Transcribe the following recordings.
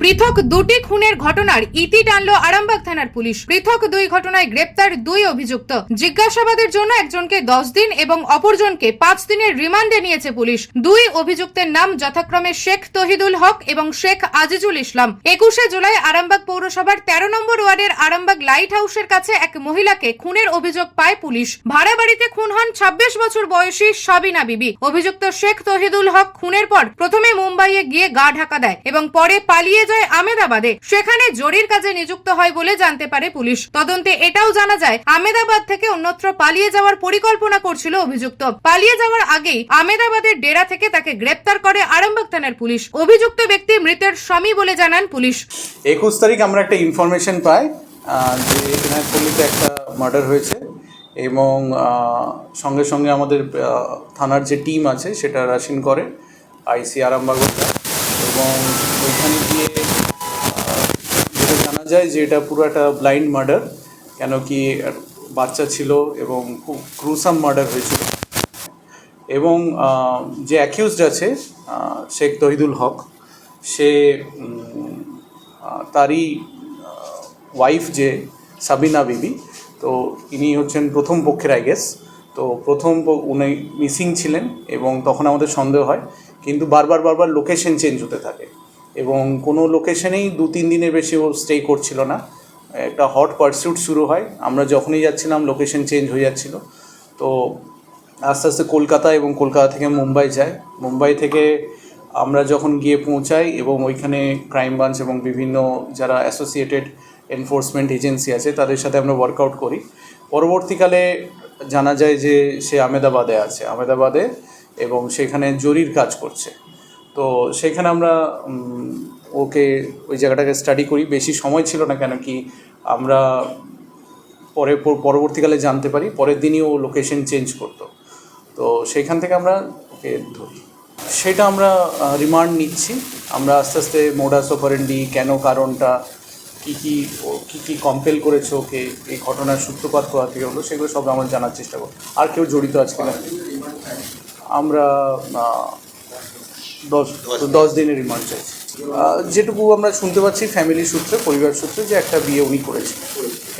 পৃথক দুটি খুনের ঘটনার ইতি টানল আরামবাগ থানার পুলিশ। পৃথক দুই ঘটনায় গ্রেপ্তার দুই অভিযুক্ত। জিজ্ঞাসাবাদের জন্য একজনকে দশ দিন এবং অপরজনকে পাঁচ দিনের রিমান্ডে নিয়েছে পুলিশ। দুই অভিযুক্তের নাম যথাক্রমে শেখ তহিদুল হক এবং শেখ আজিজুল ইসলাম। একুশে জুলাই আরামবাগ পৌরসভার তেরো নম্বর ওয়ার্ডের আরামবাগ লাইট হাউসের কাছে এক মহিলাকে খুনের অভিযোগ পায় পুলিশ। ভাড়া বাড়িতে খুন হন ছাব্বিশ বছর বয়সী সাবিনা বিবি। অভিযুক্ত শেখ তহিদুল হক খুনের পর প্রথমে মুম্বাইয়ে গিয়ে গা ঢাকা দেয় এবং পরে পালিয়ে যায় আমেদাবাদে। সেখানে জরির কাজে নিযুক্ত হয় বলে জানতে পারে পুলিশ। তদন্তে এটাও জানা যায়, আমেদাবাদ থেকে অন্যত্র পালিয়ে যাওয়ার পরিকল্পনা করছিল অভিযুক্ত। পালিয়ে যাওয়ার আগেই আমেদাবাদের ডেরা থেকে তাকে গ্রেপ্তার করে আরামবাগ থানার পুলিশ। অভিযুক্ত ব্যক্তি মৃতের স্বামী বলে জানান পুলিশ। একুশ তারিখ আমরা একটা ইনফরমেশন পাই যে এনায়তপল্লিতে একটা মার্ডার হয়েছে এবং সঙ্গে সঙ্গে আমাদের থানার যে টিম আছে সেটা রাশিন করে, আইসি আরামবাগ। এবং ওইখানে গিয়ে যেটা জানা যায় যে এটা পুরো একটা ব্লাইন্ড মার্ডার কেন কি বাচ্চা ছিল এবং খুব ক্রুসাম মার্ডার হয়েছিল। এবং যে অ্যাকিউজড আছে শেখ তহিদুল হক, সে তারই ওয়াইফ যে সাবিনা বিবি, তো ইনি হচ্ছেন প্রথম পক্ষের আই গেস তো প্রথম উনি মিসিং ছিলেন এবং তখন আমাদের সন্দেহ হয় কিন্তু বারবার বারবার লোকেশন চেঞ্জ হতে থাকে। এবং কোনো লোকেশনেই দু, তিন দিনের বেশি ও স্টে করছিল না। একটা হট পারসিউট শুরু হয়। আমরা যখনই যাচ্ছিলাম লোকেশন চেঞ্জ হয়ে যাচ্ছিল। তো আস্তে আস্তে কলকাতা এবং কলকাতা থেকে মুম্বাই যায়। মুম্বাই থেকে আমরা যখন গিয়ে পৌঁছাই এবং ওইখানে ক্রাইম ব্রাঞ্চ এবং বিভিন্ন যারা অ্যাসোসিয়েটেড এনফোর্সমেন্ট এজেন্সি আছে, তাদের সাথে আমরা ওয়ার্কআউট করি। পরবর্তীকালে জানা যায় যে সে আমেদাবাদে আছে। আমেদাবাদে এবং সেখানে জরির কাজ করছে। তো সেখানে আমরা ওকে ওই জায়গাটাকে স্টাডি করি। বেশি সময় ছিল না কেন কি আমরা পরে, পরবর্তীকালে জানতে পারি। পরের দিনই ও লোকেশন চেঞ্জ করতো। তো সেইখান থেকে আমরা ওকে ধরি। সেটা আমরা রিমান্ড নিচ্ছি। আমরা আস্তে আস্তে মোডাস অপারেন্ডি কেন কারণটা, কী কী, ও, কী কী কম্পেল করেছে ওকে, এই ঘটনার সূত্রপাত কোথা থেকে হলো, সেগুলো সব আমরা জানার চেষ্টা করব। আর কেউ জড়িত আছে কিনা আমরা দশ দশ দিনের রিমান্ড চাইছি। যেটুকু আমরা শুনতে পাচ্ছি ফ্যামিলি সূত্রে পরিবার সূত্রে যে একটা বিয়ে উনি করেছে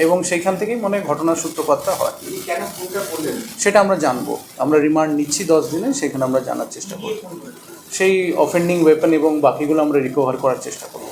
এবং সেইখান থেকেই মনে হয় ঘটনার সূত্রপাতটা হয়। সেটা আমরা জানব। আমরা রিমান্ড নিচ্ছি দশ দিনে সেখানে আমরা জানার চেষ্টা করব। সেই অফেন্ডিং ওয়েপন এবং বাকিগুলো আমরা রিকভার করার চেষ্টা করব।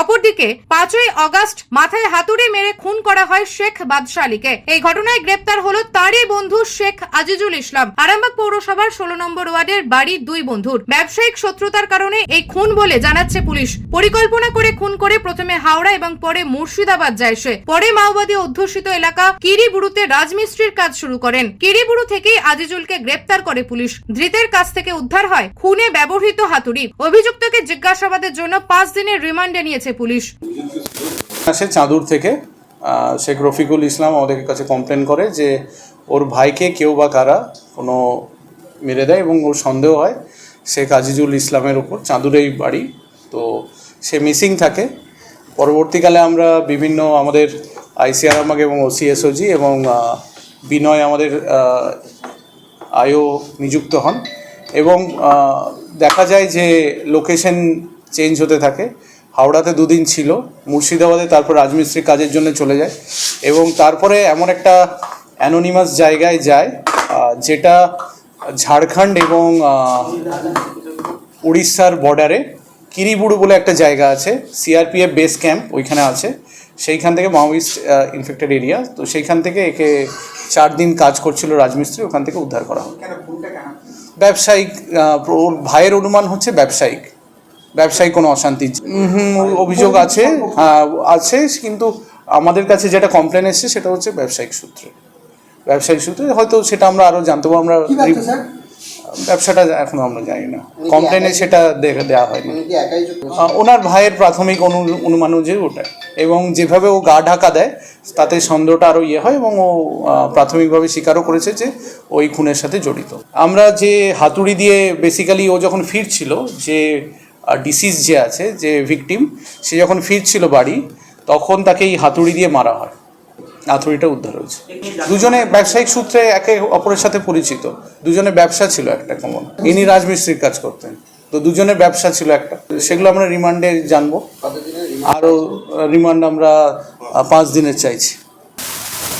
অপরদিকে পাঁচই অগস্ট মাথায় হাতুড়ি মেরে খুন করা হয় শেখ বাদশাহ আলীকে এই ঘটনায় গ্রেপ্তার হলো তারই বন্ধু শেখ আজিজুল ইসলাম। আরামবাগ পৌরসভার ষোলো নম্বর ওয়ার্ডের বাড়ির দুই বন্ধুর। ব্যবসায়িক শত্রুতার কারণে এই খুন বলে জানাচ্ছে পুলিশ। পরিকল্পনা করে খুন করে প্রথমে হাওড়া এবং পরে মুর্শিদাবাদ যায় সে। পরে মাওবাদী অধ্যুষিত এলাকা কিরিবুড়ুতে রাজমিস্ত্রির কাজ শুরু করেন। কিরিবুড়ু থেকেই আজিজুলকে গ্রেপ্তার করে পুলিশ। ধৃতের কাছ থেকে উদ্ধার হয় খুনে ব্যবহৃত হাতুড়ি। অভিযুক্তকে জিজ্ঞাসাবাদের জন্য পাঁচ দিনের রিমান্ডে নিয়েছে পুলিশ। আসে চাঁদুর থেকে। শেখ রফিকুল ইসলাম আমাদের কাছে কমপ্লেন করে যে ওর ভাইকে কেউ বা কারা কোনো মেরে দেয় এবং ওর সন্দেহ হয় শেখ আজিজুল ইসলামের ওপর, চাঁদুরেই বাড়ি। তো সে মিসিং থাকে। পরবর্তীকালে আমরা বিভিন্ন আমাদের আইসিআর আমাকে এবং ওসিএসওজি এবং বিনয় আমাদের আয়ও নিযুক্ত হন। এবং দেখা যায় যে লোকেশন চেঞ্জ হতে থাকে। হাওড়াতে দুদিন ছিল মুর্শিদাবাদে তারপর রাজমিস্ত্রি কাজের জন্য চলে যায়। এবং তারপরে এমন একটা অ্যানোনিমাস জায়গায় যায় যেটা ঝাড়খণ্ড এবং উড়িষ্যার বর্ডারে কিরিবুড়ু বলে একটা জায়গা আছে সিআরপিএফ বেস ক্যাম্প ওইখানে আছে। সেইখান থেকে মাওয়িস্ট ইনফেক্টেড এরিয়া তো সেইখান থেকে একে চার দিন কাজ করছিল রাজমিস্ত্রি ওখান থেকে উদ্ধার করা। হয় ব্যবসায়িক ভাইয়ের অনুমান হচ্ছে ব্যবসায়িক। ব্যবসায়িক কোনো অশান্তি হুম, অভিযোগ আছে। হ্যাঁ আছে কিন্তু আমাদের কাছে যেটা কমপ্লেন এসছে সেটা হচ্ছে ব্যবসায়িক সূত্রে। ব্যবসায়িক সূত্রে হয়তো সেটা আমরা আরও জানতে পারব আমরা ব্যবসাটা এখনও আমরা জানি না। কমপ্লেনে সেটা দেখে দেওয়া হয়নি। ওনার ভাইয়ের প্রাথমিক অনু- অনুমান অনুযায়ী ওটা। এবং যেভাবে ও গা ঢাকা দেয় তাতে সন্দেহটা আরও ইয়ে হয় এবং ও প্রাথমিকভাবে স্বীকারও করেছে যে ওই খুনের সাথে জড়িত। আমরা যে হাতুড়ি দিয়ে বেসিক্যালি ও যখন ফিরছিল যে ডিসিজ যে আছে যে ভিকটিম সে যখন ফিরছিল বাড়ি তখন তাকে এই হাতুড়ি দিয়ে মারা হয়। হাতুড়িটা উদ্ধার হয়েছে। দুজনে ব্যবসায়িক সূত্রে একে অপরের সাথে পরিচিত। দুজনে ব্যবসা ছিল একটা কমন ইনি রাজমিস্ত্রির কাজ করতেন। তো দুজনের ব্যবসা ছিল একটা। সেগুলো আমরা রিমান্ডে জানব। আরও রিমান্ড আমরা পাঁচ দিনের চাইছি।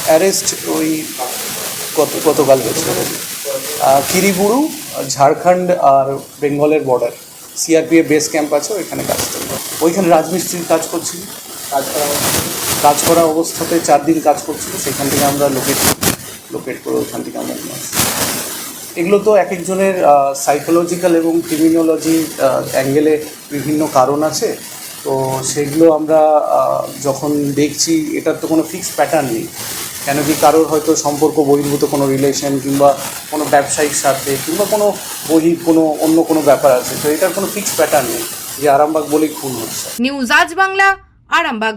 অ্যারেস্ট ওই গত গতকাল হয়েছে আহ, কিরিবুরু ঝাড়খণ্ড আর বেঙ্গলের বর্ডার সিআরপিএফ বেস ক্যাম্প আছে, ওইখানে কাজ ওইখানে রাজমিস্ত্রির কাজ করছি। কাজ করা কাজ করা অবস্থাতে চার দিন কাজ করছিল, সেখান থেকে আমরা লোকেট লোকেট করে ওইখান থেকে আমরা নিয়ে এগুলো তো এক একজনের সাইকোলজিক্যাল এবং ক্রিমিনোলজি অ্যাঙ্গেলে বিভিন্ন কারণ আছে। তো সেগুলো আমরা যখন দেখছি, এটার তো কোনো ফিক্সড প্যাটার্ন নেই। কেন কি কারোর হয়তো সম্পর্ক বহির্ভূত কোনো রিলেশন কিংবা কোনো ব্যবসায়িক স্বার্থে কিংবা কোনো বহির কোনো অন্য কোনো ব্যাপার আছে, তো এটার কোনো ফিক্সড প্যাটার্ন নেই, যে আরামবাগ বলেই খুন হচ্ছে। নিউজ আজ বাংলা, আরামবাগ।